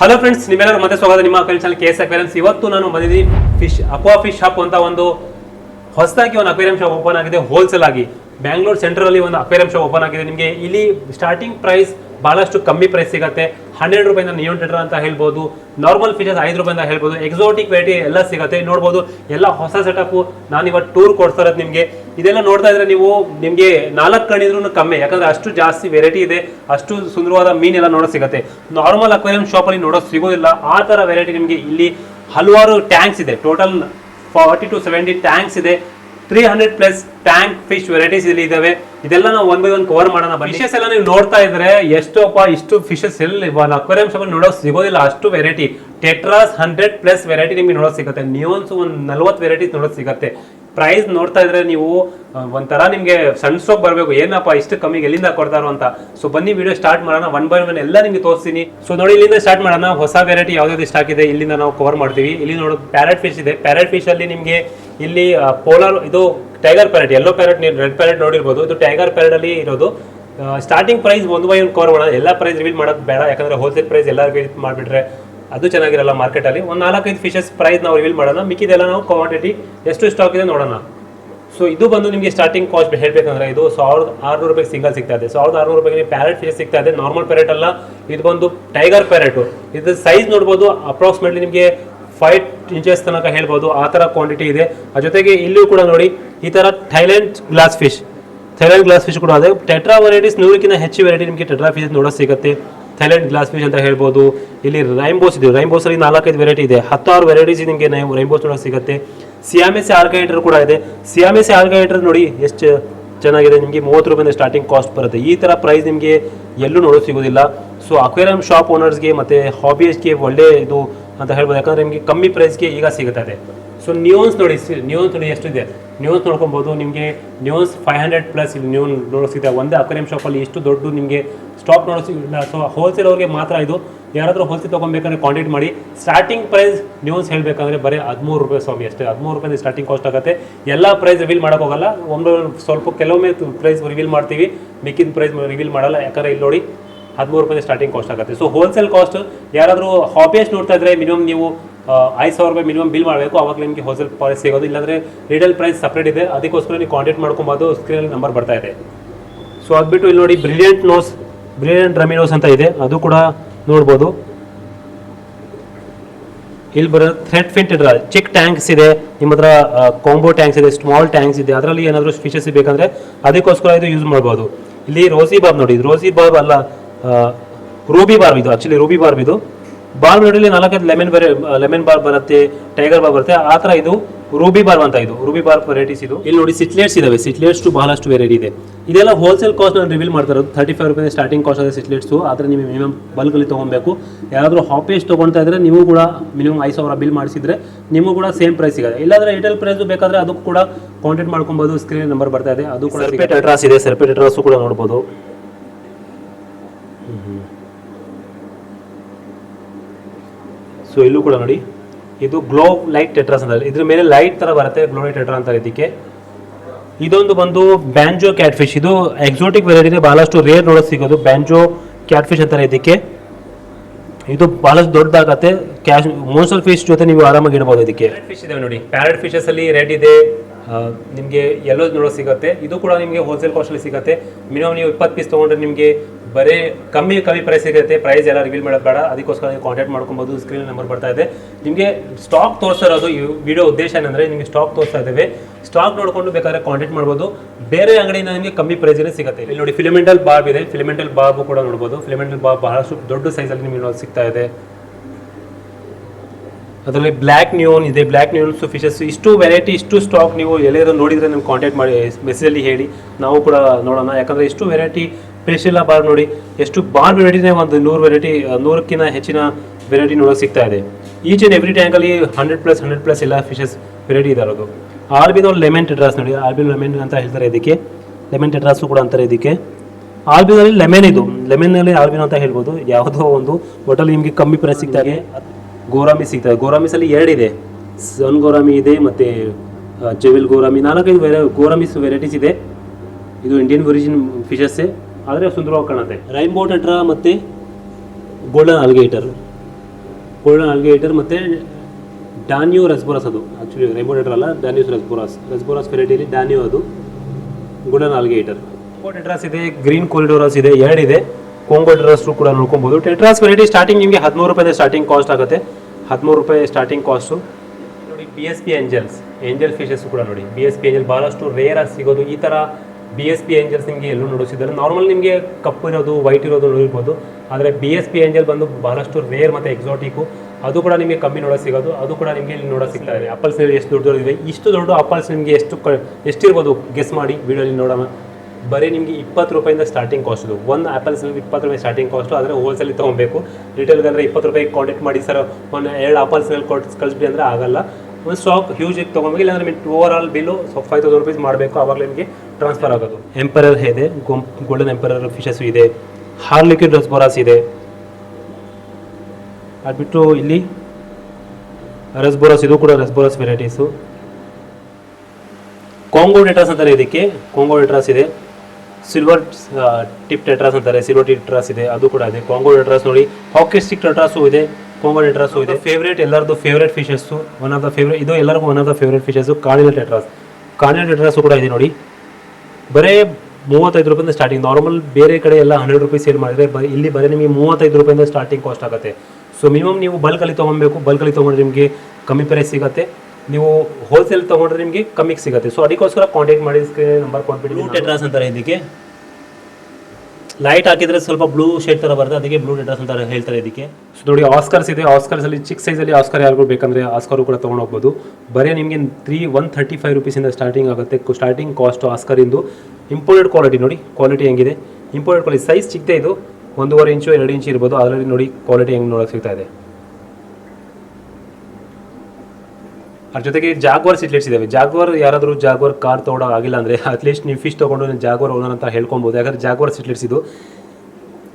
Hello friends ನಿಮ್ಮೆಲ್ಲರೂ ಮತ್ತೆ ಸ್ವಾಗತ. ನಿಮ್ಮ ಚಾನಲ್ ಕೆ ಎಸ್ ಅಕ್ವೇರಿಯಮ್ಸ್ ಇವತ್ತು ನಾನು ಬಂದಿದ್ದೀನಿ ಫಿಶ್ ಅಕ್ವಾ ಫಿಶ್ ಶಾಪ್ ಅಂತ ಒಂದು ಹೊಸದಾಗಿ ಒಂದು ಅಕ್ವೇರಿಯಂ ಶಾಪ್ ಓಪನ್ ಆಗಿದೆ ಹೋಲ್ಸೇಲ್ ಆಗಿ. ಬ್ಯಾಂಗ್ಳೂರ್ ಸೆಂಟ್ರಲ್ಲಿ ಒಂದು ಅಕ್ವೇರಿಯಂ ಶಾಪ್ ಓಪನ್ ಆಗಿದೆ. ನಿಮಗೆ ಇಲ್ಲಿ ಸ್ಟಾರ್ಟಿಂಗ್ ಪ್ರೈಸ್ ಬಹಳಷ್ಟು ಕಮ್ಮಿ ಪ್ರೈಸ್ ಸಿಗುತ್ತೆ. ಹನ್ನೆರಡು ರೂಪಾಯಿಂದ ನಿಯೋನ್ ಟೆಟರ್ ಅಂತ ಹೇಳ್ಬೋದು. ನಾರ್ಮಲ್ ಫೀಚರ್ಸ್ ಐದು ರೂಪಾಯಿಂದ ಹೇಳ್ಬೋದು. ಎಕ್ಸೋಟಿಕ್ ವೆರೈಟಿ ಎಲ್ಲ ಸಿಗುತ್ತೆ. ನೋಡ್ಬೋದು, ಎಲ್ಲ ಹೊಸ ಸೆಟಪ್ ನಾನು ಇವತ್ತು ಟೂರ್ ಕೊಡ್ತಾ ಇರೋದು ನಿಮಗೆ. ಇದೆಲ್ಲ ನೋಡ್ತಾ ಇದ್ರೆ ನೀವು ನಿಮಗೆ ನಾಲ್ಕು ಕಣಿದ್ರೂ ಕಮ್ಮಿ. ಯಾಕಂದ್ರೆ ಅಷ್ಟು ಜಾಸ್ತಿ ವೆರೈಟಿ ಇದೆ. ಅಷ್ಟು ಸುಂದರವಾದ ಮೀನೆಲ್ಲ ನೋಡೋ ಸಿಗುತ್ತೆ. ನಾರ್ಮಲ್ ಅಕ್ವೇರಿಯಂ ಶಾಪಲ್ಲಿ ನೋಡೋ ಸಿಗೋದಿಲ್ಲ. ಆ ಥರ ವೆರೈಟಿ ನಿಮಗೆ ಇಲ್ಲಿ ಹಲವಾರು ಟ್ಯಾಂಕ್ಸ್ ಇದೆ. Total forty to seventy tanks ಇದೆ. Three hundred plus tank fish varieties ಇಲ್ಲಿ ಇದಾವೆ. ಇದೆಲ್ಲ ನಾವು ಒನ್ ಬೈ ಒನ್ ಕವರ್ ಮಾಡೋಣ ಫಿಶಸ್ ಎಲ್ಲ ನೀವು ನೋಡ್ತಾ ಇದ್ರೆ ಎಷ್ಟೋಪ್ಪ ಇಷ್ಟು ಫಿಶಸ್ ಎಲ್ಲಿ ಅಕ್ವೇರಿಯಂ ಶಾಪ್ ನೋಡೋಕೆ ಸಿಗೋದಿಲ್ಲ ಅಷ್ಟು variety tetras hundred plus variety ನಿಮಗೆ ನೋಡೋಕೆ ಸಿಗುತ್ತೆ. ನಿಯೋನ್ಸ್ ಒಂದು ನಲ್ವತ್ತು ವೆರೈಟೀಸ್ ನೋಡೋಕೆ ಸಿಗುತ್ತೆ. ಪ್ರೈಸ್ ನೋಡ್ತಾ ಇದ್ರೆ ನೀವು ಒಂಥರ ನಿಮಗೆ ಸಣ್ಣ ಬರಬೇಕು. ಏನಪ್ಪ ಇಷ್ಟು ಕಮ್ಮಿಗೆ ಎಲ್ಲಿಂದ ಕೊಡ್ತಾರೋ ಅಂತ. ಸೊ ಬನ್ನಿ ವಿಡಿಯೋ ಸ್ಟಾರ್ಟ್ ಮಾಡೋಣ. ಒನ್ ಬೈ ಒನ್ ಎಲ್ಲ ನಿಮಗೆ ತೋರಿಸ್ತೀನಿ. ಸೊ ನೋಡಿ, ಇಲ್ಲಿಂದ ಸ್ಟಾರ್ಟ್ ಮಾಡೋಣ. ಹೊಸ ವೆರೈಟಿ ಯಾವ್ದಾದ್ರು ಇಷ್ಟ ಆಗಿದೆ, ಇಲ್ಲಿಂದ ನಾವು ಕವರ್ ಮಾಡ್ತೀವಿ. ಇಲ್ಲಿ ನೋಡೋ ಪ್ಯಾರಟ್ ಫಿಶ್ ಇದೆ. ಪ್ಯಾರೆಟ್ ಫಿಶ್ ಅಲ್ಲಿ ನಿಮಗೆ ಇಲ್ಲಿ ಪೋಲಾರ್ ಇದು ಟೈಗರ್ ಪ್ಯಾರಟ್ ಎಲ್ಲೋ ಪ್ಯಾರಟ್ ನೀವು ರೆಡ್ ಪ್ಯಾರೆಟ್ ನೋಡಿರ್ಬೋದು. ಇದು ಟೈಗರ್ ಪ್ಯಾರೆಟ್ ಅಲ್ಲಿ ಇರೋದು. ಸ್ಟಾರ್ಟಿಂಗ್ ಪ್ರೈಸ್ ಒಂದು ಬೈ ಒಂದು ಕವರ್ ಮಾಡೋಣ ಎಲ್ಲ ಪ್ರೈಸ್ ರಿವೀಲ್ ಮಾಡೋದು ಬೇಡ. ಯಾಕಂದ್ರೆ ಹೋಲ್ಸೇಲ್ ಪ್ರೈಸ್ ಎಲ್ಲ ರಿವೀಲ್ ಮಾಡಿಬಿಟ್ರೆ ಅದು ಚೆನ್ನಾಗಿರಲ್ಲ ಮಾರ್ಕೆಟಲ್ಲಿ ಒಂದು ನಾಲ್ಕೈದು ಫಿಶಸ್ ಪ್ರೈಸ್ ನಾವು ರಿವೀಲ್ ಮಾಡೋಣ. ಮಿಕ್ಕಿದೆಲ್ಲ ನಾವು ಕ್ವಾಂಟಿಟಿ ಎಷ್ಟು ಸ್ಟಾಕ್ ಇದೆ ನೋಡೋಣ. ಸೊ ಇದು ಬಂದು ನಿಮಗೆ ಸ್ಟಾರ್ಟಿಂಗ್ ಕಾಸ್ಟ್ ಹೇಳಬೇಕಂದ್ರೆ ಇದು ಸಾವಿರದ ಆರುನೂರು ರೂಪಾಯಿ ಸಿಂಗಲ್ ಸಿಗ್ತಾ ಇದೆ. ಸಾವಿರದ ಆರುನೂರು ರೂಪಾಯಿಗೆ ಪ್ಯಾರೆಟ್ ಫಿಶ್ ಸಿಗ್ತಾ ಇದೆ. ನಾರ್ಮಲ್ ಪ್ಯಾರೆಟ್ ಅಲ್ಲ. ಇದು ಬಂದು ಟೈಗರ್ ಪ್ಯಾರೆಟು ಇದು ಸೈಜ್ ನೋಡ್ಬೋದು ಅಪ್ರಾಕ್ಸಿಮೇಟ್ಲಿ ನಿಮಗೆ ಫೈವ್ ಇಂಚಸ್ ತನಕ ಹೇಳ್ಬೋದು. ಆ ಥರ ಕ್ವಾಂಟಿಟಿ ಇದೆ. ಅದ್ರ ಜೊತೆಗೆ ಇಲ್ಲೂ ಕೂಡ ನೋಡಿ, ಈ ಥರ Thailand glass fish Thailand glass fish ಕೂಡ ಅದೇ. ಟೆಟ್ರಾ ವೆರೈಟೀಸ್ ನೂರಕ್ಕಿಂತ ಹೆಚ್ಚು ವೆರೈಟಿ ನಿಮಗೆ ಟೆಟ್ರಾ ಫಿಶ್ ನೋಡೋ ಸಿಗುತ್ತೆ. ಥೈಲ್ಯಾಂಡ್ ಗ್ಲಾಸ್ ಫಿಶ್ ಅಂತ ಹೇಳ್ಬೋದು. ಇಲ್ಲಿ ರೈಂಬೋಸ್ ಇದೆ. ರೈಂಬೋಸ್ ಅಲ್ಲಿ ನಾಲ್ಕೈದು ವೆರೈಟಿ ಇದೆ. ಹತ್ತಾರು ವೆರೈಟೀಸ್ ನಿಮಗೆ ನಾವು ರೈಂಬೋಸ್ ನೋಡೋಕೆ ಸಿಗುತ್ತೆ. ಸಿಯಾಮೆಸಿ ಆರ್ಗೈಟರ್ ಕೂಡ ಇದೆ. ಸಿಯಾಮೆಸಿ ಆರ್ಗೈಟರ್ ನೋಡಿ ಎಷ್ಟು ಚೆನ್ನಾಗಿದೆ. ನಿಮಗೆ ಮೂವತ್ತು ರೂಪಾಯಿಂದ ಸ್ಟಾರ್ಟಿಂಗ್ ಕಾಸ್ಟ್ ಬರುತ್ತೆ. ಈ ಥರ ಪ್ರೈಸ್ ನಿಮಗೆ ಎಲ್ಲೂ ನೋಡೋಕೆ ಸಿಗೋದಿಲ್ಲ. ಸೊ ಅಕ್ವೇರಿಯಂ ಶಾಪ್ ಓನರ್ಸ್ಗೆ ಮತ್ತು ಹಾಬಿಯಸ್ಗೆ ಒಳ್ಳೆ ಇದು ಅಂತ ಹೇಳ್ಬೋದು. ಯಾಕಂದ್ರೆ ನಿಮಗೆ ಕಮ್ಮಿ ಪ್ರೈಸ್ಗೆ ಈಗ ಸಿಗುತ್ತದೆ ಸೊ ನ್ಯೂನ್ಸ್ ನೋಡಿ ನ್ಯೂನ್ಸ್ ನೋಡಿ ಎಷ್ಟಿದೆ? ನ್ಯೂನ್ಸ್ ನೋಡ್ಕೊಬೋದು, ನಿಮಗೆ ನ್ಯೂನ್ಸ್ ಫೈವ್ ಹಂಡ್ರೆಡ್ ಪ್ಲಸ್ ಇಲ್ಲಿ ನ್ಯೂ ನೋಡಿಸಿದೆ ಒಂದೇ ಅಕ್ವೇರಿಯಂ ಶಾಪಲ್ಲಿ ಇಷ್ಟು ದೊಡ್ಡ ನಿಮಗೆ ಸ್ಟಾಕ್ ನೋಡಿ ಸಿಗಲ್ಲ ಸೊ ಹೋಲ್ಸೇಲ್ ಅವ್ರಿಗೆ ಮಾತ್ರ ಇದು. ಯಾರಾದರೂ ಹೋಲ್ಸೇಲ್ ತೊಗೊಬೇಕಂದ್ರೆ ಕಾಂಟ್ಯಾಕ್ಟ್ ಮಾಡಿ. ಸ್ಟಾರ್ಟಿಂಗ್ ಪ್ರೈಸ್ ನ್ಯೂಸ್ ಹೇಳಬೇಕಂದ್ರೆ ಬರೀ ಹದಿಮೂರು ರೂಪಾಯಿ ಸ್ವಾಮಿ ಅಷ್ಟೇ. ಹದಿಮೂರು ರೂಪಾಯಿ ಸ್ಟಾರ್ಟಿಂಗ್ ಕಾಸ್ಟ್ ಆಗುತ್ತೆ. ಎಲ್ಲ ಪ್ರೈಸ್ ರಿವೀಲ್ ಮಾಡೋಕ್ಕೋಗಲ್ಲ ಒಂದು ಸ್ವಲ್ಪ ಕೆಲವೊಮ್ಮೆ ಪ್ರೈಸ್ ರಿವೀಲ್ ಮಾಡ್ತೀವಿ. ಮಿಕ್ಕಿದ ಪ್ರೈಸ್ ರಿವೀಲ್ ಮಾಡಲ್ಲ. ಯಾಕಂದ್ರೆ ಇಲ್ಲಿ ನೋಡಿ ಹದಿಮೂರು ರೂಪಾಯಿ ಸ್ಟಾರ್ಟಿಂಗ್ ಕಾಸ್ಟ್ ಆಗುತ್ತೆ. ಸೊ ಹೋಲ್ಸೇಲ್ ಕಾಸ್ಟ್ ಯಾರಾದರೂ ಹಾಬಿಯಸ್ಟ್ ನೋಡ್ತಾ ಇದ್ರೆ ಮಿನಿಮಮ್ ನೀವು ಐದು ಸಾವಿರ ರೂಪಾಯಿ ಮಿನಿಮಮ್ ಬಿಲ್ ಮಾಡಬೇಕು. ಅವಾಗ ನಿಮಗೆ ಹೋಲ್ಸೇಲ್ ಪ್ರೈಸ್ ಸಿಗೋದು. ಇಲ್ಲಾಂದರೆ ರಿಟೇಲ್ ಪ್ರೈಸ್ ಸಪ್ರೇಟ್ ಇದೆ. ಅದಕ್ಕೋಸ್ಕರ ನೀವು ಕಾಂಟ್ಯಾಕ್ಟ್ ಮಾಡ್ಕೊಬೋದು. ಸ್ಕ್ರೀನಲ್ಲಿ ನಂಬರ್ ಬರ್ತಾ ಇದೆ. ಸೊ ಅದ್ಬಿಟ್ಟು ಇಲ್ಲಿ ನೋಡಿ ಬ್ರಿಲಿಯಂಟ್ ನೋಸ್ ಬ್ರಿಲಿಯಂಟ್ ರಮಿನೋಸ್ ಅಂತ ಇದೆ. ಅದು ಕೂಡ ನೋಡ್ಬೋದು. ಇಲ್ಲಿ ಬರೋ ಥ್ರೆಡ್ ಫಿಂಟ್ ಇದ್ರ ಚಿಕ್ ಟ್ಯಾಂಕ್ಸ್ ಇದೆ. ನಿಮ್ಮ ಹತ್ರ ಕಾಂಬೋ ಟ್ಯಾಂಕ್ಸ್ ಇದೆ ಸ್ಮಾಲ್ ಟ್ಯಾಂಕ್ಸ್ ಇದೆ. ಅದರಲ್ಲಿ ಏನಾದರೂ ಫಿಶಸ್ ಬೇಕಂದ್ರೆ ಅದಕ್ಕೋಸ್ಕರ ಇದು ಯೂಸ್ ಮಾಡ್ಬೋದು. ಇಲ್ಲಿ ರೋಸಿ ಬಾಬ್ ನೋಡಿ. ರೋಸಿ ಬಾಬ್ ಅಲ್ಲ ರೂಬಿ ಬಾರ್ ಇದು ಆಕ್ಚುಲಿ ರೂಬಿ ಬಾರ್ ಇದು. ಬಾರ್ಬ್ ನೋಡಿ ನಾಲ್ಕೈದು ಲೆಮನ್ ಬೇರೆ ಲೆಮನ್ ಬಾರ್ ಬರುತ್ತೆ ಟೈಗರ್ ಬಾರ್ ಬರುತ್ತೆ ಆ ಥರ ಇದು ರೂಬಿ ಬಾರ್ ಅಂತ ಇದು ರೂಬಿ ಬಾರ್ ವೆರೈಟೀಸ್ ಇದು. ಇಲ್ಲಿ ನೋಡಿ ಸಿಟ್ಲೇಟ್ಸ್ ಇದಾವೆ ಸಿಟ್ಲೇಟ್ಸ್ ಬಹಳಷ್ಟು ವೆರೈಟಿ ಇದೆ. ಇದೆಲ್ಲ ಹೋಲ್ಸೇಲ್ ಕಾಸ್ಟ್ ನಾನು ರಿವೀಲ್ ಮಾಡ್ತಾ ಇರೋದು thirty five rupees starting cost ಇದೆ ಸಿಟ್ಲೇಟ್ಸು ಆದರೆ ನೀವು ಮಿನಿಮಮ್ ಬಲ್ಕಲ್ಲಿ ತೊಗೊಬೇಕು ಯಾರಾದರೂ ಹಾಪೇಜ್ ತೊಗೊಳ್ತಾ ಇದ್ರೆ ನೀವು ಕೂಡ ಮಿನಿಮಮ್ ಐದು ಸಾವಿರ ಬಿಲ್ ಮಾಡಿಸಿದ್ರೆ ನಿಮಗೂ ಕೂಡ ಸೇಮ್ ಪ್ರೈಸ್ ಸಿಗುತ್ತೆ. ಇಲ್ಲಾಂದ್ರೆ ರಿಟೇಲ್ ಪ್ರೈಸ್ ಬೇಕಾದ್ರೆ ಅದಕ್ಕೂ ಕೂಡ ಕಾಂಟ್ಯಾಕ್ಟ್ ಮಾಡ್ಕೊಬೋದು ಸ್ಕ್ರೀನ್ ನಂಬರ್ ಬರ್ತಾ ಇದೆ ಅದು ಕೂಡ ಸರ್ಪೇಟ್ ಅಡ್ರಾಸ್ ಇದೆ ಸರ್ಪೇಟ್ ಅಡ್ರೆಸ್ಸು ಕೂಡ ನೋಡ್ಬೋದು. ಸೊ ಇಲ್ಲೂ ಕೂಡ ನೋಡಿ. ಇದು ಗ್ಲೋ ಲೈಟ್ ಟೆಟ್ರಾಸ್ ಅಂತ ಇದ್ರ ಮೇಲೆ ಲೈಟ್ ತರ ಬರುತ್ತೆ ಗ್ಲೋ ಲೈಟ್ ಟೆಟ್ರಾ ಅಂತ ಇದಕ್ಕೆ. ಇದೊಂದು ಬಂದು ಬ್ಯಾಂಜೋ ಕ್ಯಾಟ್ ಫಿಶ್ ಇದು ಎಕ್ಸೋಟಿಕ್ ವೆರೈಟಿ ಬಹಳಷ್ಟು ರೇರ್ ನೋಡೋಕೆ ಸಿಗೋದು. ಬ್ಯಾಂಜೋ ಕ್ಯಾಟ್ ಫಿಶ್ ಅಂತಾರೆ ಇದಕ್ಕೆ. ಇದು ಬಹಳಷ್ಟು ದೊಡ್ಡದಾಗತ್ತೆ. ಕ್ಯಾಶ್ ಮೋನ್ಸಲ್ ಫಿಶ್ ಜೊತೆ ನೀವು ಆರಾಮಾಗಿ ಇಡಬಹುದು ಇದಕ್ಕೆ. ಫಿಶ್ ಇದೆ ನೋಡಿ. ಪ್ಯಾರೆಟ್ ಫಿಶಸ್ ಅಲ್ಲಿ ರೆಡ್ ಇದೆ. ನಿಮಗೆ ಎಲ್ಲೋ ನೋಡೋ ಸಿಗುತ್ತೆ. ಇದು ಕೂಡ ನಿಮಗೆ ಹೋಲ್ಸೇಲ್ ಕಾಸ್ಟಲ್ಲಿ ಸಿಗುತ್ತೆ. ಮಿನಿಮಮ್ ನೀವು ಇಪ್ಪತ್ತು ಪೀಸ್ ತೊಗೊಂಡ್ರೆ ನಿಮಗೆ ಬರೀ ಕಮ್ಮಿ ಕಮ್ಮಿ ಪ್ರೈಸ್ ಸಿಗುತ್ತೆ ಪ್ರೈಸ್ ಎಲ್ಲ ರಿವೀಲ್ ಬೇಡ. ಅದಕ್ಕೋಸ್ಕರ ನೀವು ಕಾಂಟ್ಯಾಕ್ಟ್ ಮಾಡ್ಕೊಬೋದು ಸ್ಕ್ರೀನ್ ನಂಬರ್ ಬರ್ತಾ ಇದೆ. ನಿಮಗೆ ಸ್ಟಾಕ್ ತೋರಿಸ್ತಾ ಇರೋದು ಈ ವಿಡಿಯೋ ಉದ್ದೇಶ ಏನಂದರೆ ನಿಮಗೆ ಸ್ಟಾಕ್ ತೋರಿಸ್ತಾ ಇದ್ದೇವೆ. ಸ್ಟಾಕ್ ನೋಡಿಕೊಂಡು ಬೇಕಾದ್ರೆ ಕಾಂಟ್ಯಾಕ್ಟ್ ಮಾಡ್ಬೋದು. ಬೇರೆ ಅಂಗಡಿಯಿಂದ ನಿಮಗೆ ಕಮ್ಮಿ ಪ್ರೈಸಲ್ಲಿ ಸಿಗುತ್ತೆ ಇಲ್ಲಿ. ನೋಡಿ ಫಿಲಿಮೆಂಟಲ್ ಬಾಬ್ ಇದೆ. ಫಿಲಿಮೆಂಟಲ್ ಬಾಬು ಕೂಡ ನೋಡ್ಬೋದು. ಫಿಲಿಮೆಂಟಲ್ ಬಾಬ್ ಬಹಳಷ್ಟು ದೊಡ್ಡ ಸೈಜಲ್ಲಿ ನಿಮಗೆ ಸಿಗ್ತಾ ಇದೆ. ಅದರಲ್ಲಿ ಬ್ಲ್ಯಾಕ್ ನ್ಯೂನ್ ಇದೆ. ಬ್ಲ್ಯಾಕ್ ನ್ಯೂನ್ಸು ಫಿಶಸ್ ಇಷ್ಟು ವೆರೈಟಿ ಇಷ್ಟು ಸ್ಟಾಕ್ ನೀವು ಎಲ್ಲಾದ್ರೂ ನೋಡಿದರೆ ನಿಮ್ಗೆ ಕಾಂಟ್ಯಾಕ್ಟ್ ಮಾಡಿ ಮೆಸೇಜಲ್ಲಿ ಹೇಳಿ. ನಾವು ಕೂಡ ನೋಡೋಣ. ಯಾಕಂದರೆ ಇಷ್ಟು ವೆರೈಟಿ ಪೇಶಿಲ್ಲ ಬಾರ್ ನೋಡಿ. ಎಷ್ಟು ಬಾರ್ ವೆರೈಟಿನೇ ಒಂದು ನೂರು ವೆರೈಟಿ ನೂರಕ್ಕಿಂತ ಹೆಚ್ಚಿನ ವೆರೈಟಿ ನೋಡೋಕೆ ಸಿಗ್ತಾ ಇದೆ. ಈಚ್ ಆ್ಯಂಡ್ ಎವ್ರಿ ಟ್ಯಾಂಕಲ್ಲಿ ಹಂಡ್ರೆಡ್ ಪ್ಲಸ್ ಹಂಡ್ರೆಡ್ ಪ್ಲಸ್ ಎಲ್ಲ ಫಿಶಸ್ ವೆರೈಟಿ ಇದಾರೋದು ಆಲ್ಬಿನೋ ಲೆಮನ್ ಟೆಟ್ರಾಸ್ ನೋಡಿ. ಆಲ್ಬಿನೋ ಲೆಮನ್ ಅಂತ ಹೇಳ್ತಾರೆ ಇದಕ್ಕೆ. ಲೆಮನ್ ಟೆಟ್ರಾಸು ಕೂಡ ಅಂತಾರೆ ಇದಕ್ಕೆ. ಆಲ್ಬಿನಲ್ಲಿ ಲೆಮನ್ ಇದು. ಲೆಮನ್ನಲ್ಲಿ ಆಲ್ಬಿನೋ ಅಂತ ಹೇಳ್ಬೋದು. ಯಾವುದೋ ಒಂದು ಹೋಟೆಲ್ ನಿಮಗೆ ಕಮ್ಮಿ ಪ್ರೈಸ್ ಸಿಗ್ತಾರೆ ಗೋರಾಮಿ ಸಿಗ್ತದೆ ಗೋರಾಮಿಸಲ್ಲಿ ಎರಡಿದೆ ಸನ್ ಗೋರಾಮಿ ಇದೆ ಮತ್ತು ಜವಿಲ್ ಗೋರಾಮಿ. ನಾಲ್ಕೈದು ವೆರೈ ಗೋರಾಮಿಸ್ ವೆರೈಟೀಸ್ ಇದೆ. ಇದು ಇಂಡಿಯನ್ ಒರಿಜಿನ್ ಫಿಶಸ್ಸೇ ಆದರೆ ಸುಂದರವಾಗಿ ಕಾಣುತ್ತೆ. ರೈನ್ಬೋ ಟೆಟ್ರಾ ಮತ್ತು ಗೋಲ್ಡನ್ ಆಲ್ಗೇಟರ್ ಗೋಲ್ಡನ್ ಆಲ್ಗೇಟರ್ ಮತ್ತು ಡ್ಯಾನ್ಯೂ ರೆಸ್ಬೋರಸ್ ಅದು. ಆ್ಯಕ್ಚುಲಿ ರೆಬೋಡೇಟರ್ ಅಲ್ಲ ಡ್ಯಾನ್ಯೂಸ್ ರೆಸ್ಬೋರಸ್ ರೆಸ್ಬೋರಸ್ ವೆರೈಟಿಲಿ ಡ್ಯಾನ್ಯೂ ಅದು ಗೋಲ್ಡನ್ ಆಲ್ಗೇಟರ್ ಟೆಟ್ರಾಸ್ ಇದೆ ಗ್ರೀನ್ ಕೊರಿಡೋರಸ್ ಇದೆ ಎರಡಿದೆ ಕೊಂಗೋ ಟೆಟ್ರಾಸ್ ಕೂಡ ನೋಡ್ಕೊಬೋದು. ಟೆಟ್ರಾಸ್ ವೆರೈಟಿ ಸ್ಟಾರ್ಟಿಂಗ್ ನಿಮಗೆ ಹದಿಮೂರು ರೂಪಾಯಿ ಸ್ಟಾರ್ಟಿಂಗ್ ಕಾಸ್ಟ್ ಆಗುತ್ತೆ. ಹದಿಮೂರು ರೂಪಾಯಿ ಸ್ಟಾರ್ಟಿಂಗ್ ಕಾಸ್ಟು ನೋಡಿ B S P angels angel fishes ಕೂಡ ನೋಡಿ. ಬಿ ಎಸ್ ಪಿ ಏಂಜಲ್ ಭಾಳಷ್ಟು ರೇರಾಗಿ ಸಿಗೋದು. ಈ ಥರ ಬಿ ಎಸ್ ಪಿ ಏಂಜಲ್ಸ್ ನಿಮಗೆ ಎಲ್ಲೂ ನೋಡಿಸಿದ್ದಾರೆ. ನಾರ್ಮಲ್ ನಿಮಗೆ ಕಪ್ಪು ಇರೋದು ವೈಟ್ ಇರೋದು ನೋಡಿರ್ಬೋದು ಆದರೆ ಬಿ ಎಸ್ ಪಿ ಏಂಜಲ್ ಬಂದು ಬಹಳಷ್ಟು ರೇರ್ ಮತ್ತು ಎಕ್ಸಾಟಿಕು ಅದು ಕೂಡ ನಿಮಗೆ ಕಮ್ಮಿ ನೋಡೋಕೆ ಸಿಗೋದು. ಅದು ಕೂಡ ನಿಮಗೆ ಇಲ್ಲಿ ನೋಡೋ ಸಿಗ್ತಾ ಇದೆ. ಅಪಲ್ಸ್ ಎಷ್ಟು ದೊಡ್ಡ ಇದೆ. ಇಷ್ಟು ದೊಡ್ಡ ಆಪಲ್ಸ್ ನಿಮಗೆ ಎಷ್ಟು ಕ, ಎಷ್ಟಿರ್ಬೋದು? ಗೆಸ್ ಮಾಡಿ ವಿಡಿಯೋಲಿ ನೋಡೋಣ. ಬರೀ ನಿಮಗೆ ಇಪ್ಪತ್ತು ರೂಪಾಯಿಂದ ಸ್ಟಾರ್ಟಿಂಗ್ ಕಾಸ್ಟ್ ಇದು ಒಂದು ಆ್ಯಪಲ್ಸ್ ಇಪ್ಪತ್ತು ರೂಪಾಯಿ ಸ್ಟಾರ್ಟಿಂಗ್ ಕಾಸ್ಟು ಆದರೆ ಹೋಲ್ಸೇಲಿ ತೊಗೊಬೇಕು. ರಿಟೇಲ್ಗೆ ಅಂದರೆ ಇಪ್ಪತ್ತು ರೂಪಾಯಿ ಕಾಂಟ್ಯಾಕ್ಟ್ ಮಾಡಿ ಸರ್. ಒಂದು ಎರಡು ಆಪಲ್ಸ್ ಕೊಟ್ಟು ಕಳಿಸ್ಬಿಡಿ ಅಂದರೆ ಆಗಲ್ಲ. ಒಂದು ಸ್ಟಾಕ್ ಹ್ಯೂಜ್ ಆಗಿ ತೊಗೊಬೇಕು ಇಲ್ಲಾಂದ್ರೆ ನಿಮಗೆ overall bill five thousand rupees ಮಾಡಬೇಕು ಆವಾಗಲೇ ನಿಮಗೆ ಟ್ರಾನ್ಸ್ಫರ್ ಆಗೋದು. ಎಂಪರರ್ ಇದೆ ಗೋಲ್ಡನ್ ಎಂಪರರ್ ಫಿಶಸ್ ಇದೆ ಹಾರ್ಲಿಕ್ವಿಡ್ ರಸ್ಬೋರಾಸ್ ಇದೆ. ಅದು ಬಿಟ್ಟು ಇಲ್ಲಿ ರಸ್ಬೋರಾಸ್ ಇದು ಕೂಡ ರಸ್ಬೋರಾಸ್ ವೆರೈಟೀಸು ಕಾಂಗೋ ಟೆಟ್ರಾಸ್ ಅಂತಾರೆ ಇದಕ್ಕೆ. ಕಾಂಗೋ ಟೆಟ್ರಾಸ್ ಇದೆ. ಸಿಲ್ವರ್ ಟಿಪ್ ಟೆಟ್ರಾಸ್ ಅಂತಾರೆ ಸಿಲ್ವರ್ ಟಿಪ್ ಟೆಟ್ರಾಸ್ ಇದೆ ಅದು ಕೂಡ ಇದೆ. ಕಾಂಗೋ ಟೆಟ್ರಾಸ್ ನೋಡಿ ಹಾಕಿಸ್ಟಿಕ್ ಟೆಟ್ರಾಸು ಇದೆ. ಕಾಂಗೋ ಟೆಟ್ರಾಸು ಇದೆ. ಫೇವ್ರೇಟ್ ಎಲ್ಲರದು favourite fishes one of the favourite ಇದು ಎಲ್ಲರಿಗೂ one of the favourite fishes cardinal tetras cardinal tetras ಕೂಡ ಇದೆ ನೋಡಿ. ಬರೇ ಮೂವತ್ತೈದು ರೂಪಾಯಿಂದ ಸ್ಟಾರ್ಟಿಂಗ್ ನಾರ್ಮಲ್ ಬೇರೆ ಕಡೆ ಎಲ್ಲ ಹಂಡ್ರೆಡ್ ರುಪೀಸ್ ಸೇಲ್ ಮಾಡಿದ್ರೆ ಬ ಇಲ್ಲಿ ಬರೀ ನಿಮಗೆ ಮೂವತ್ತೈದು ರೂಪಾಯಿಂದ ಸ್ಟಾರ್ಟಿಂಗ್ ಕಾಸ್ಟ್ ಆಗುತ್ತೆ. ಸೊ ಮಿನಿಮಮ್ ನೀವು ಬಲ್ಕಲ್ಲಿ ತೊಗೊಬೇಕು ಬಲ್ಕಲ್ಲಿ ತೊಗೊಂಡ್ರೆ ನಿಮಗೆ ಕಮ್ಮಿ ಪ್ರೈಸ್ ಸಿಗುತ್ತೆ. ನೀವು ಹೋಲ್ಸೇಲ್ ತೊಗೊಂಡ್ರೆ ನಿಮಗೆ ಕಮ್ಮಿಗೆ ಸಿಗುತ್ತೆ. ಸೊ ಅದಕ್ಕೋಸ್ಕರ ಕಾಂಟ್ಯಾಕ್ಟ್ ಮಾಡಿ ನಂಬರ್ ಕೊಟ್ಬಿಟ್ಟು ಟೆಟ್ರಾಸ್ ಅಂತಾರೆ ಇದಕ್ಕೆ. ಲೈಟ್ ಹಾಕಿದ್ರೆ ಸ್ವಲ್ಪ ಬ್ಲೂ ಶೇಡ್ ತರ ಬರುತ್ತೆ. ಅದಕ್ಕೆ ಬ್ಲೂ ಡೆಟ್ರಸ್ ಅಂತ ಹೇಳ್ತಾರೆ ಇದಕ್ಕೆ. ಸೊ ನೋಡಿ ಆಸ್ಕರ್ಸ್ ಇದೆ. ಆಸ್ಕರ್ಸ್ ಅಲ್ಲಿ ಚಿಕ್ಕ ಸೈಜಲ್ಲಿ ಆಸ್ಕರ್ ಯಾರಿಗೂ ಬೇಕಂದ್ರೆ ಆಸ್ಕರ್ ಕೂಡ ತಗೊಂಡು ಹೋಗ್ಬೋದು. ಬರೀ ನಿಮಗೆ ತ್ರೀ ಒನ್ ಥರ್ಟಿ ಫೈವ್ ರುಪೀಸಿಂದ ಸ್ಟಾರ್ಟಿಂಗ್ ಆಗುತ್ತೆ. ಸ್ಟಾರ್ಟಿಂಗ್ ಕಾಸ್ಟ್ ಆಸ್ಕರ್ ಇಂದು. ಇಂಪೋರ್ಟೆಡ್ ಕ್ವಾಲಿಟಿ ನೋಡಿ ಕ್ವಾಲಿಟಿ ಹೆಂಗಿದೆ. ಇಂಪೋರ್ಟೆಡ್ ಕ್ವಾಲಿಟಿ ಸೈಜ್ ಚಿಕ್ಕದೇ ಇದು. ಒಂದೂವರೆ ಇಂಚು, ಎರಡು ಇಂಚು ಇರ್ಬೋದು. ಅದರಲ್ಲಿ ನೋಡಿ ಕ್ವಾಲಿಟಿ ಹೆಂಗೆ ನೋಡೋಕೆ ಸಿಗ್ತಾ ಇದೆ. ಅದ್ರ ಜೊತೆಗೆ ಜಾಗ್ವಾರ್ ಸಿಟ್ಲೆಟ್ಸ್ ಇದಾವೆ. ಜಾಗ್ವಾರ್ ಯಾರಾದರೂ ಜಾಗ್ವಾರ್ ಕಾರ್ ತೊಗೊಳೋ ಆಗಿಲ್ಲ ಅಂದರೆ ಅಟ್ಲೀಸ್ಟ್ ನೀವು ಫಿಶ್ ತೊಗೊಂಡು ನಾನು ಜಾಗ್ವಾರ್ ಓನರ್ ಅಂತ ಹೇಳ್ಕೊಬೋದು. ಯಾಕಂದ್ರೆ ಜಾಗ್ವಾರ್ ಸಿಟ್ಲೆಟ್ಸ್ ಇದು.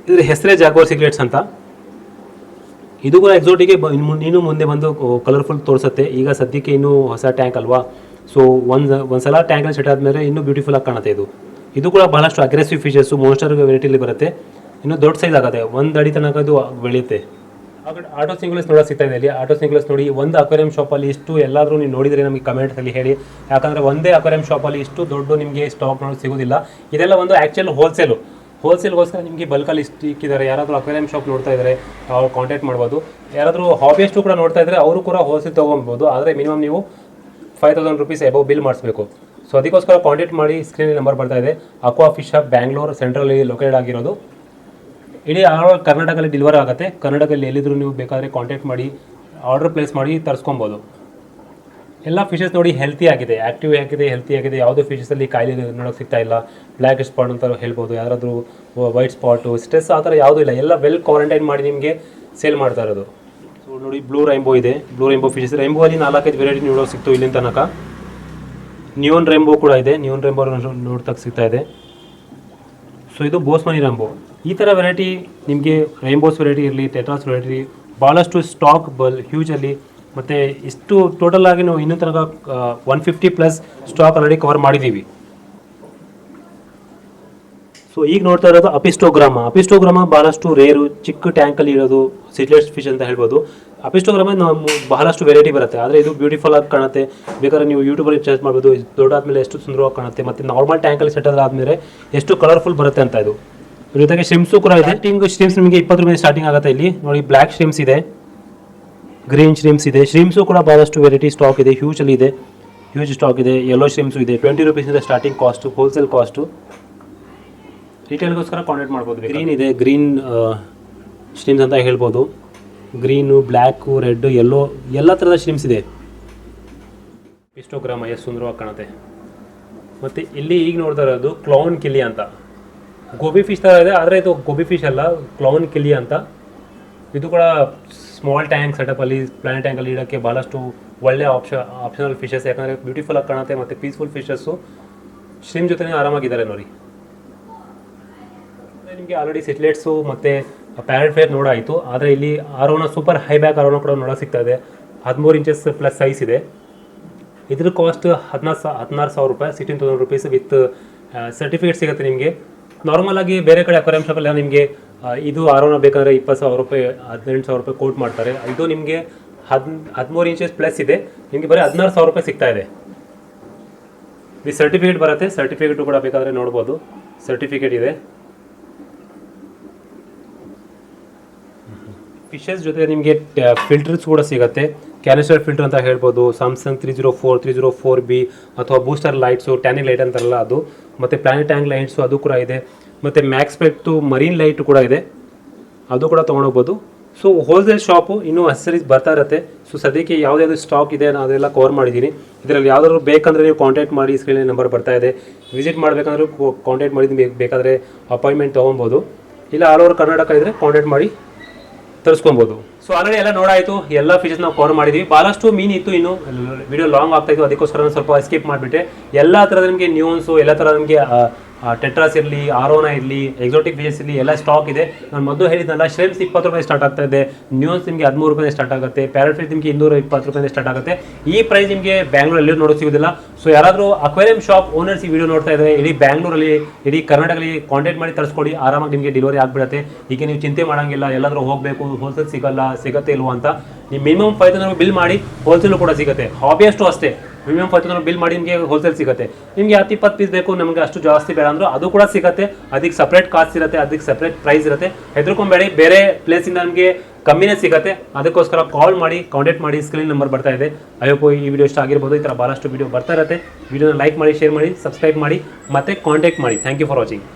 ಇದ್ರ ಹೆಸರೇ ಜಾಗ್ವಾರ್ ಸಿಗ್ಲೆಟ್ಸ್ ಅಂತ. ಇದು ಕೂಡ ಎಕ್ಸೋಟಿಗೆ ಇನ್ನು ಮುಂದೆ ಬಂದು ಕಲರ್ಫುಲ್ ತೋರಿಸುತ್ತೆ. ಈಗ ಸದ್ಯಕ್ಕೆ ಇನ್ನೂ ಹೊಸ ಟ್ಯಾಂಕ್ ಅಲ್ವಾ? ಸೊ ಒಂದು, ಒಂದ್ಸಲ ಟ್ಯಾಂಕಲ್ಲಿ ಸೆಟ್ ಆದಮೇಲೆ ಇನ್ನೂ ಬ್ಯೂಟಿಫುಲ್ ಆಗಿ ಕಾಣುತ್ತೆ ಇದು. ಇದು ಕೂಡ ಬಹಳಷ್ಟು ಅಗ್ರೆಸಿವ್ ಫಿಶಸ್ಸು ಮೋಸ್ಟರ್ ವೆರೈಟಿಲಿ ಬರುತ್ತೆ. ಇನ್ನು ದೊಡ್ಡ ಸೈಜ್ ಆಗುತ್ತೆ. ಒಂದು ಅಡಿ ತನಕ ಇದು ಬೆಳೆಯುತ್ತೆ. ಆಟೋ ಸಿಂಗ್ಲೆಸ್ ನೋಡೋ ಸಿಗ್ತಾ ಇದೆ ಇಲ್ಲಿ. ಆಟೋ ಸಿಂಗ್ಲೆಸ್ ನೋಡಿ, ಒಂದು ಅಕ್ವೇರಿಯಂ ಶಾಪಲ್ಲಿ ಇಷ್ಟು ಎಲ್ಲಾದರೂ ನೀವು ನೋಡಿದರೆ ನಮಗೆ ಕಮೆಂಟ್ಸಲ್ಲಿ ಹೇಳಿ. ಯಾಕಂದರೆ ಒಂದೇ ಅಕ್ವೇರಿಯಂ ಶಾಪಲ್ಲಿ ಇಷ್ಟು ದೊಡ್ಡ ನಿಮಗೆ ಸ್ಟಾಕ್ ನೋಡೋದು ಸಿಗೋದಿಲ್ಲ. ಇದೆಲ್ಲ ಒಂದು ಆ್ಯಕ್ಚುಲ್ ಹೋಲ್ಸೇಲು ಹೋಲ್ಸೇಲ್ಗೋಸ್ಕರ ನಿಮಗೆ ಬಲ್ಕಲ್ಲಿ ಇಷ್ಟು ಇಕ್ಕಿದ್ದಾರೆ. ಯಾರಾದರೂ ಅಕ್ವೇರಿಯಂ ಶಾಪ್ ನೋಡ್ತಾ ಇದ್ದಾರೆ ಅವ್ರು ಕಾಂಟ್ಯಾಕ್ಟ್ ಮಾಡ್ಬೋದು. ಯಾರಾದರೂ ಹಾಬಿಯಷ್ಟು ಕೂಡ ನೋಡ್ತಾ ಇದ್ದರೆ ಅವರು ಕೂಡ ಹೋಲ್ಸೇಲ್ ತೊಗೊಬೋದು. ಆದರೆ ಮಿನಿಮಮ್ ನೀವು five thousand rupees above bill ಮಾಡಿಸ್ಬೇಕು. ಸೊ ಅದಕ್ಕೋಸ್ಕರ ಕಾಂಟ್ಯಾಕ್ಟ್ ಮಾಡಿ ಸ್ಕ್ರೀನಲ್ಲಿ ನಂಬರ್ ಬರ್ತಾ ಇದೆ. ಅಕ್ವಾ ಫಿಶ್ ಶಾಪ್ ಬ್ಯಾಂಗ್ಳೂರ್ ಸೆಂಟ್ರಲ್ಲಿ ಲೊಕೇಟ್ ಆಗಿರೋದು. ಇಡೀ ಆಲ್ ಕರ್ನಾಟಕದಲ್ಲಿ ಡೆಲಿವರ್ ಆಗುತ್ತೆ. ಕರ್ನಾಟಕದಲ್ಲಿ ಎಲ್ಲಿದ್ದರೂ ನೀವು ಬೇಕಾದರೆ ಕಾಂಟ್ಯಾಕ್ಟ್ ಮಾಡಿ ಆರ್ಡರ್ ಪ್ಲೇಸ್ ಮಾಡಿ ತರಿಸ್ಕೊಬೋದು. ಎಲ್ಲ ಫಿಶಸ್ ನೋಡಿ ಹೆಲ್ತಿ ಆಗಿದೆ. ಆ್ಯಕ್ಟಿವ್ ಆಗಿದೆ ಹೆಲ್ತಿ ಆಗಿದೆ. ಯಾವುದೇ ಫಿಶಸಲ್ಲಿ ಕಾಯಿಲೆ ನೋಡೋಕ್ಕೆ ಸಿಗ್ತಾ ಇಲ್ಲ. ಬ್ಲ್ಯಾಕ್ ಸ್ಪಾಟ್ ಅಂತ ಹೇಳ್ಬೋದು. ಯಾರಾದರೂ ವೈಟ್ ಸ್ಪಾಟು ಸ್ಟ್ರೆಸ್ ಆ ಥರ ಯಾವುದೂ ಇಲ್ಲ. ಎಲ್ಲ ವೆಲ್ ಕ್ವಾರಂಟೈನ್ ಮಾಡಿ ನಿಮಗೆ ಸೇಲ್ ಮಾಡ್ತಾ ಇರೋದು. ಸೊ ನೋಡಿ ಬ್ಲೂ ರೈಂಬೋ ಇದೆ. ಬ್ಲೂ ರೈಂಬೋ ಫಿಶಸ್ ರೈಂಬೋ ಅಲ್ಲಿ ನಾಲ್ಕೈದು ವೆರೈಟಿ ನೋಡೋಕೆ ಸಿಕ್ತು ಇಲ್ಲಿನ ತನಕ. ನ್ಯೂನ್ ರೈಂಬೋ ಕೂಡ ಇದೆ. ನ್ಯೂನ್ ರೈಂಬೋ ನೋಡ್ತಕ್ಕೆ ಸಿಗ್ತಾ ಇದೆ. ಸೊ ಇದು ಬೋಸ್ಮನಿ ರ್ಯಾಂಬೋ ಈ ಥರ ವೆರೈಟಿ ನಿಮಗೆ ರೈನ್ಬೋಸ್ ವೆರೈಟಿ ಇರಲಿ ಟೆಟ್ರಾಸ್ ವೆರೈಟಿ ಭಾಳಷ್ಟು ಸ್ಟಾಕ್ ಬಲ್ ಹ್ಯೂಜಲ್ಲಿ ಮತ್ತು ಇಷ್ಟು ಟೋಟಲ್ ಆಗಿ ನಾವು ಇನ್ನೂ ತನಕ one fifty plus stock already cover ಮಾಡಿದ್ದೀವಿ ಸೊ ಈಗ ನೋಡ್ತಾ ಇರೋದು ಅಪಿಸ್ಟೋಗ್ರಾಮ. ಅಪಿಸ್ಟೋಗ್ರಾಮ ಭಾಳಷ್ಟು ರೇರು ಚಿಕ್ಕ ಟ್ಯಾಂಕಲ್ಲಿ ಇರೋದು ಸಿಟ್ಲೆಟ್ಸ್ ಫಿಶ್ ಅಂತ ಹೇಳ್ಬೋದು. ಅಪಿಸ್ಟೋಗ್ರಾಮ ನಾವು ಬಹಳಷ್ಟು ವೆರೈಟಿ ಬರುತ್ತೆ. ಆದರೆ ಇದು ಬ್ಯೂಟಿಫುಲ್ ಆಗಿ ಕಾಣುತ್ತೆ. ಬೇಕಾದ್ರೆ ನೀವು ಯೂಟ್ಯೂಬಲ್ಲಿ ಚರ್ಚ್ ಮಾಡ್ಬೋದು. ದೊಡ್ಡಾದ ದೊಡ್ಡಾದ್ಮೇಲೆ ಎಷ್ಟು ಸುಂದರವಾಗಿ ಕಾಣುತ್ತೆ. ಮತ್ತು ನಾರ್ಮಲ್ ಟ್ಯಾಂಕಲ್ಲಿ ಸೆಟ್ ಆದಮೇಲೆ ಎಷ್ಟು ಕಲರ್ಫುಲ್ ಬರುತ್ತೆ ಅಂತ ಇದು. ಜೊತೆಗೆ ಸ್ಟ್ರಿಮ್ಸು ಕೂಡ ಇದೆ. ಸ್ಟಾರ್ಟಿಂಗ್ ಸ್ಟ್ರಿಮ್ಸ್ ನಿಮಗೆ ಇಪ್ಪತ್ತು ರೂಪಾಯಿ ಸ್ಟಾರ್ಟಿಂಗ್ ಆಗುತ್ತೆ ಇಲ್ಲಿ. ನೋಡಿ ಬ್ಲ್ಯಾಕ್ ಸ್ಟ್ರಿಮ್ಸ್ ಇದೆ. ಗ್ರೀನ್ ಶ್ರೀಮ್ಸ್ ಇದೆ. ಶ್ರೀಮ್ಸು ಕೂಡ ಭಾಳಷ್ಟು ವೆರೈಟಿ ಸ್ಟಾಕ್ ಇದೆ. ಹ್ಯೂಜಲ್ಲಿ ಇದೆ. ಹ್ಯೂಜ್ ಸ್ಟಾಕ್ ಇದೆ. ಯೆಲ್ಲೋ ಸ್ಟ್ರಿಮ್ಸು ಇದೆ. ಟ್ವೆಂಟಿ ರುಪೀಸಿಂದ ಸ್ಟಾರ್ಟಿಂಗ್ ಕಾಸ್ಟು ಹೋಲ್ಸೇಲ್ ಕಾಸ್ಟು ರಿಟೇಲ್ಗೋಸ್ಕರ ಕಾಂಟ್ಯಾಕ್ಟ್ ಮಾಡ್ಬೋದು ಗ್ರೀನ್ ಇದೆ. ಗ್ರೀನ್ ಸ್ಟ್ರೀಮ್ಸ್ ಅಂತ ಹೇಳ್ಬೋದು. ಗ್ರೀನು ಬ್ಲ್ಯಾಕು ರೆಡ್ ಯೆಲ್ಲೋ ಎಲ್ಲ ಥರದ ಸ್ಟ್ರೀಮ್ಸ್ ಇದೆ. ಇಷ್ಟೋಗ್ರಾಮ ಎಷ್ಟು ಸುಂದರವಾಗಿ ಕಾಣುತ್ತೆ. ಮತ್ತು ಇಲ್ಲಿ ಈಗ ನೋಡ್ತಾ ಇರೋದು ಕ್ಲೌನ್ ಕಿಲಿ ಅಂತ. ಗೋಬಿ ಫಿಶ್ ಥರ ಇದೆ, ಆದರೆ ಇದು ಗೋಬಿ ಫಿಶ್ ಅಲ್ಲ ಕ್ಲೌನ್ ಕಿಲಿ ಅಂತ. ಇದು ಕೂಡ ಸ್ಮಾಲ್ ಟ್ಯಾಂಕ್ ಸೆಟಪ್ ಅಲ್ಲಿ ಪ್ಲಾನೆಟ್ ಟ್ಯಾಂಕಲ್ಲಿ ಇಡೋಕ್ಕೆ ಭಾಳಷ್ಟು ಒಳ್ಳೆ ಆಪ್ಷನ್ ಆಪ್ಷನಲ್ ಫಿಶಸ್ ಯಾಕಂದರೆ ಬ್ಯೂಟಿಫುಲ್ ಆಗಿ ಕಾಣುತ್ತೆ ಮತ್ತು ಪೀಸ್ಫುಲ್ ಫಿಶಸ್ಸು ಸ್ಟ್ರೀಮ್ ಜೊತೆ ಆರಾಮಾಗಿದ್ದಾರೆ ನೋಡಿ. ನಿಮಗೆ ಆಲ್ರೆಡಿ ಸೆಟ್ಲೆಟ್ಸು ಮತ್ತು ಪ್ಯಾರೆಟ್ ಫೇರ್ ನೋಡಾಯಿತು. ಆದರೆ ಇಲ್ಲಿ arowana super high back arowana ಕೂಡ ನೋಡೋಕೆ ಸಿಗ್ತಾ ಇದೆ. ಹದಿಮೂರು ಇಂಚಸ್ ಪ್ಲಸ್ ಸೈಜ್ ಇದೆ. ಇದ್ರ ಕಾಸ್ಟ್ ಹದಿನಾರು ಸಾ ಹದಿನಾರು ಸಾವಿರ ರೂಪಾಯಿ sixteen thousand rupees with certificate ಸಿಗುತ್ತೆ ನಿಮಗೆ. ನಾರ್ಮಲ್ ಆಗಿ ಬೇರೆ ಕಡೆ ಅಕ್ವೇರಿಯಂ ಶಾಪಲ್ಲಿ ನಿಮಗೆ ಇದು ಆರೋನ ಬೇಕಂದ್ರೆ ಇಪ್ಪತ್ತು ಸಾವಿರ ರೂಪಾಯಿ, ಹದಿನೆಂಟು ಸಾವಿರ ರೂಪಾಯಿ ಕೋಟ್ ಮಾಡ್ತಾರೆ. ಇದು ನಿಮಗೆ ಹದ್, ಹದಿಮೂರು ಇಂಚಸ್ ಪ್ಲಸ್ ಇದೆ. ನಿಮಗೆ ಬರೀ ಹದಿನಾರು ಸಾವಿರ ರೂಪಾಯಿ ಸಿಗ್ತಾ ಇದೆ. ಈ ಸರ್ಟಿಫಿಕೇಟ್ ಬರುತ್ತೆ. ಸರ್ಟಿಫಿಕೇಟು ಕೂಡ ಬೇಕಾದರೆ ನೋಡ್ಬೋದು. ಸರ್ಟಿಫಿಕೇಟ್ ಇದೆ. ಫಿಶಸ್ ಜೊತೆ ನಿಮಗೆ ಫಿಲ್ಟರ್ಸ್ ಕೂಡ ಸಿಗುತ್ತೆ. ಕ್ಯಾನಿಸ್ಟರ್ ಫಿಲ್ಟರ್ ಅಂತ ಹೇಳ್ಬೋದು Samsung three zero four three zero four B ಅಥವಾ ಬೂಸ್ಟರ್ ಲೈಟ್ಸು ಟ್ಯಾನಿಂಗ್ ಲೈಟ್ ಅಂತಾರಲ್ಲ ಅದು, ಮತ್ತು ಪ್ಲಾನೆಟ್ ಟ್ಯಾಂಕ್ ಲೈಟ್ಸು ಅದು ಕೂಡ ಇದೆ, ಮತ್ತು ಮ್ಯಾಕ್ಸ್ಪೆಕ್ಟು ಮರೀನ್ ಲೈಟ್ ಕೂಡ ಇದೆ, ಅದು ಕೂಡ ತೊಗೊಂಡೋಗ್ಬೋದು. ಸೊ ಹೋಲ್ಸೇಲ್ ಶಾಪು ಇನ್ನೂ ಅಸರೀಸ್ ಬರ್ತಾ ಇರುತ್ತೆ. ಸೊ ಸದ್ಯಕ್ಕೆ ಯಾವುದ್ಯಾವುದು ಸ್ಟಾಕ್ ಇದೆ ನಾನು ಅದೆಲ್ಲ ಕವರ್ ಮಾಡಿದ್ದೀನಿ. ಇದರಲ್ಲಿ ಯಾವ್ದಾದ್ರು ಬೇಕಂದರೆ ನೀವು ಕಾಂಟ್ಯಾಕ್ಟ್ ಮಾಡಿ ಸ್ಕ್ರೀನ್ ನಂಬರ್ ಬರ್ತಾ ಇದೆ. ವಿಸಿಟ್ ಮಾಡಬೇಕಂದ್ರೆ ಕಾಂಟ್ಯಾಕ್ಟ್ ಮಾಡಿ ಬೇಕಾದರೆ ಅಪಾಯಿಂಟ್ಮೆಂಟ್ ತೊಗೊಬೋದು. ಇಲ್ಲ ಆಲ್ ಓವರ್ ಕರ್ನಾಟಕ ಇದ್ದರೆ ಕಾಂಟ್ಯಾಕ್ಟ್ ಮಾಡಿ. ತರಿಸ್ಕೊಬೋದು. ಸೊ ಆಲ್ರೆಡಿ ಎಲ್ಲ ನೋಡಾಯಿತು, ಎಲ್ಲ ಫೀಚರ್ಸ್ ನಾವು ಕವರ್ ಮಾಡಿದ್ವಿ. ಭಾಳಷ್ಟು ಮೀನ್ ಇತ್ತು ಇನ್ನು ವಿಡಿಯೋ ಲಾಂಗ್ ಆಗ್ತಾ ಇತ್ತು, ಅದಕ್ಕೋಸ್ಕರ ಸ್ವಲ್ಪ ಸ್ಕಿಪ್ ಮಾಡಿಬಿಟ್ಟೆ. ಎಲ್ಲ ಥರದ ನಿಮಗೆ ನ್ಯೂನ್ಸು ಎಲ್ಲ ಥರ ನಿಮಗೆ ಟೆಟ್ರಾಸ್ ಇರಲಿ ಆರೋನ ಇರಲಿ ಎಕ್ಸೋಟಿಕ್ ಫಿಶಸ್ ಇರಲಿ, ಎಲ್ಲ ಸ್ಟಾಕ್ ಇದೆ. ನಾನು ಮೊದಲು ಹೇಳಿದ್ನಲ್ಲ ಶ್ರೇಮ್ಸ್ ಇಪ್ಪತ್ತು ರೂಪಾಯಿ ಸ್ಟಾರ್ಟ್ ಆಗ್ತಾ ಇದೆ. ನ್ಯೂಸ್ ನಿಮಗೆ ಹದಿಮೂರು ರೂಪಾಯಿ ಸ್ಟಾರ್ಟ್ ಆಗುತ್ತೆ. ಪ್ಯಾರೆಟ್ ನಿಮಗೆ ಇನ್ನೂರ ಇಪ್ಪತ್ತು ರೂಪಾಯಿ ಸ್ಟಾರ್ಟ್ ಆಗುತ್ತೆ. ಈ ಪ್ರೈಸ್ ನಿಮಗೆ ಬ್ಯಾಂಗ್ಳೂರಲ್ಲಿ ನೋಡೋ ಸಿಗೋದಿಲ್ಲ ಸೊ ಯಾರಾದರೂ ಅಕ್ವೇರಿಯಂ ಶಾಪ್ ಓನರ್ಸ್ ಈ ವಿಡಿಯೋ ನೋಡ್ತಾ ಇದ್ದಾರೆ ಇಡೀ ಬ್ಯಾಂಗ್ಳೂರಲ್ಲಿ ಇಡೀ ಕರ್ನಾಟಕದಲ್ಲಿ ಕಾಂಟ್ಯಾಕ್ಟ್ ಮಾಡಿ ತರಿಸ್ಕೊಡಿ. ಆರಾಮಾಗಿ ನಿಮಗೆ ಡೆಲಿವರಿ ಆಗಿಬಿಡುತ್ತೆ. ಈಗ ನೀವು ಚಿಂತೆ ಮಾಡೋಂಗಿಲ್ಲ. ಎಲ್ಲಾದರೂ ಹೋಗಬೇಕು. ಹೋಲ್ಸೇಲ್ ಸಿಗಲ್ಲ, ಸಿಗತ್ತೆ ಇಲ್ವಾ ಅಂತ. ನೀವು ಮಿನಿಮಮ್ ಫೈವ್ ತೌಸಂಡ್ ಬಿಲ್ ಮಾಡಿ ಹೋಲ್ಸೇಲು ಕೂಡ ಸಿಗುತ್ತೆ. ಹಾಬಿಯಷ್ಟು ಅಷ್ಟೇ. ಮಿನಿಮಮ್ ಫೈವ್ ತೌಸಂಡ್ ಬಿಲ್ ಮಾಡಿ ನಿಮಗೆ ಹೋಲ್ಸೇಲ್ ಸಿಗುತ್ತೆ. ನಿಮಗೆ ಹತ್ತು ಇಪ್ಪತ್ತು ಪೀಸ್ ಬೇಕು, ನಮಗೆ ಅಷ್ಟು ಜಾಸ್ತಿ ಬೇಡ ಅಂದರೂ ಅದು ಕೂಡ ಸಿಗುತ್ತೆ. ಅದಕ್ಕೆ ಸಪ್ರೇಟ್ ಕಾಸ್ಟ್ ಇರುತ್ತೆ, ಅದಕ್ಕೆ ಸಪ್ರೇಟ್ ಪ್ರೈಸ್ ಇರುತ್ತೆ. ಹೆದರ್ಕೊಂಬೇಡಿ, ಬೇರೆ ಪ್ಲೇಸಿಂದ ನಮಗೆ ಕಮ್ಮಿನೇ ಸಿಗುತ್ತೆ. ಅದಕ್ಕೋಸ್ಕರ ಕಾಲ್ ಮಾಡಿ ಕಾಂಟ್ಯಾಕ್ಟ್ ಮಾಡಿ ಸ್ಕ್ರೀನ್ ನಂಬರ್ ಬರ್ತಾ ಇದೆ. ಅಯ್ಯೋ ಈ ವಿಡಿಯೋ ಇಷ್ಟ ಆಗಿರ್ಬೋದು, ಈ ಥರ ಭಾಳಷ್ಟು ವೀಡಿಯೋ ಬರ್ತಾ ಇರುತ್ತೆ. ವಿಡಿಯೋನ ಲೈಕ್ ಮಾಡಿ ಶೇರ್ ಮಾಡಿ ಸಬ್ಸ್ಕ್ರೈಬ್ ಮಾಡಿ, ಮತ್ತೆ ಕಾಂಟ್ಯಾಕ್ಟ್ ಮಾಡಿ. Thank you for watching